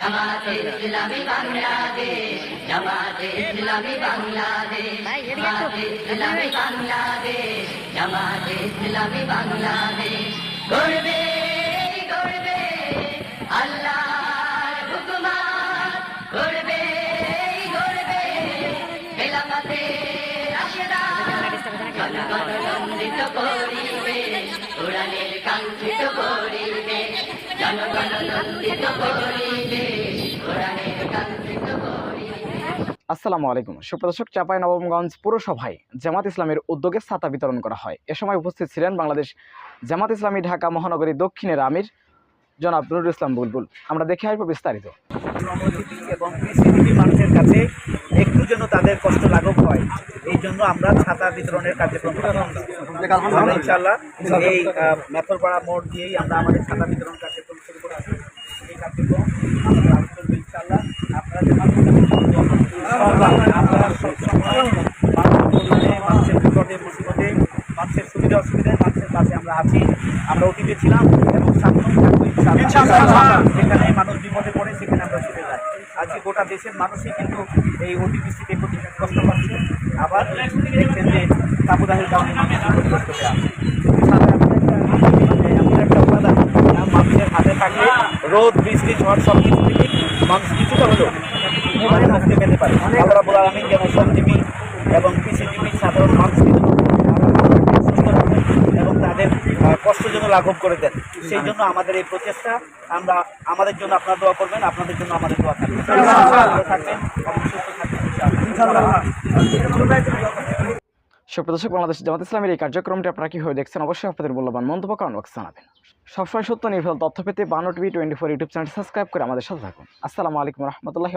জামাতে ইসলামী বাংলাদেশ জামাতে ইসলামী বাংলাদেশ জামাতে ইসলামী বাংলাদেশ জামাতে ইসলামী বাংলাদেশ গড়বে গড়বে আল্লাহর হুকুমাত গড়বে গড়বে খেলাফতে রাশেদা জনগণ নন্দিত করিবে আসসালামু আলাইকুম। সুপ্রদর্শক চাপাই নবমগঞ্জ পুরসভায় জামাত ইসলামের উদ্যোগে ছাতা বিতরণ করা হয়। এ সময় উপস্থিত ছিলেন বাংলাদেশ জামাত ইসলামী ঢাকা মহানগরী দক্ষিণের আমির জনাব নুরুল ইসলাম বুলবুল। আমরা দেখে আসব বিস্তারিত। এবং মানুষের কাছে একটু যেন তাদের কষ্ট লাঘব হয় এই জন্য আমরা ছাতা বিতরণের কার্যক্রম ইনশাল্লাহ এই মেথরপাড়া মোড় দিয়েই আমরা আমাদের ছাতা বিতরণ কার্যক্রম শুরু করেছি এই কার্যক্রম আমরা চালু করব ইনশাল্লাহ আপনারা সবসময় মানুষের মানুষের বিপদে মুসিবতে মানুষের সুবিধা অসুবিধায় মানুষের পাশে আমরা আছি আমরা অতীতে ছিলাম এবং সামনেও যেখানে মানুষ বিপদে পড়ে সেখানে আমরা ছুটে যাই। আজকে গোটা দেশের মানুষই কিন্তু এই অতিবৃষ্টিতে প্রতি কষ্ট পাচ্ছে আবার দেখছেন যে কারণে মানুষ একটা উপাদান মানুষের হাতে থাকলে রোদ বৃষ্টি ঝড় সব কিছু থেকে মানুষ কিছুটা হলেও মানে মুক্তি পেতে পারে। এবং সাধারণ এবং তাদের লাঘব করে দেন। সেই জন্য আমাদের এই প্রচেষ্টা, আমরা আমাদের জন্য আপনারা দোয়া করবেন, আপনাদের জন্য আমাদের দোয়া থাকবে। থাকবেন সুপ্রদর্শক বাংলাদেশ জামাত ইসলামের এই কার্যক্রমটি আপনারা কীভাবে দেখছেন? অবশ্যই আপনাদের মূল্যবান মন্তব্য কারণ জানাবেন। সবসময় সত্য নির্ভর তথ্য পেতে বানো TV twenty four YouTube channel subscribe করে আমাদের সাথে থাকুন। আসসালামু আলাইকুম রহমতুল্লাহি